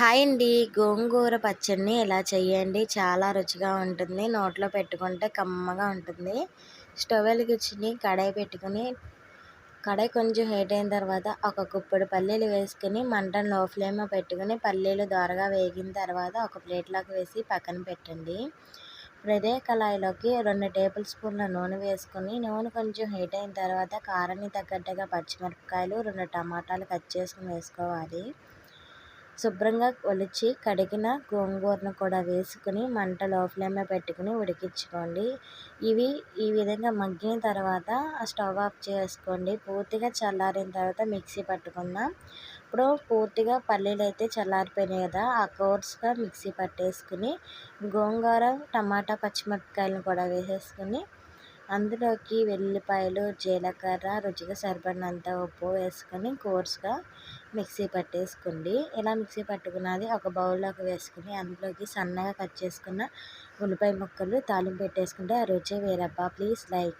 Hi అండి. గోంగూర పచ్చడిని ఇలా చేయండి? చాలా రుచిగా ఉంటుంది. నోట్లో పెట్టుకుంటే కమ్మగా ఉంటుంది. స్టవ్ వెలిగించి కడాయి పెట్టుకుని కడాయి కొంచెం హీట్ అయిన తర్వాత ఒక కుప్పడు పల్లీలు వేసుకుని మంటను లో ఫ్లేమ్లో పెట్టుకుని పల్లీలు దోరగా వేగిన తర్వాత ఒక ప్లేట్లోకి వేసి పక్కన పెట్టండి. ఇప్పుడు కళాయిలోకి రెండు టేబుల్ స్పూన్ల నూనె వేసుకొని నూనె కొంచెం హీట్ అయిన తర్వాత కారాన్ని తగ్గట్టుగా పచ్చిమిరపకాయలు రెండు టమాటాలు కట్ చేసుకుని వేసుకోవాలి. శుభ్రంగా ఒలిచి కడిగిన గోంగూరను కూడా వేసుకుని మంట లో ఫ్లేమ్లో పెట్టుకుని ఉడికించుకోండి. ఇవి ఈ విధంగా మగ్గిన తర్వాత స్టవ్ ఆఫ్ చేసుకోండి. పూర్తిగా చల్లారిన తర్వాత మిక్సీ పట్టుకుందాం. ఇప్పుడు పూర్తిగా పల్లీలు అయితే చల్లారిపోయినాయి కదా ఆ కోర్స్గా మిక్సీ పట్టేసుకుని గోంగూర టమాటా పచ్చిమిరపకాయలను కూడా వేసేసుకుని అందులోకి వెల్లిపాయలు జీలకర్ర రుచికి సరిపడినంత ఉప్పు వేసుకొని కోర్స్గా మిక్సీ పట్టేసుకోండి. ఇలా మిక్సీ పట్టుకున్నది? ఒక బౌల్లోకి వేసుకుని అందులోకి సన్నగా కట్ చేసుకున్న ఉల్లిపాయ ముక్కలు తాలింపు పెట్టేసుకుంటే ఆ రుచి వేరబ్బా. Please like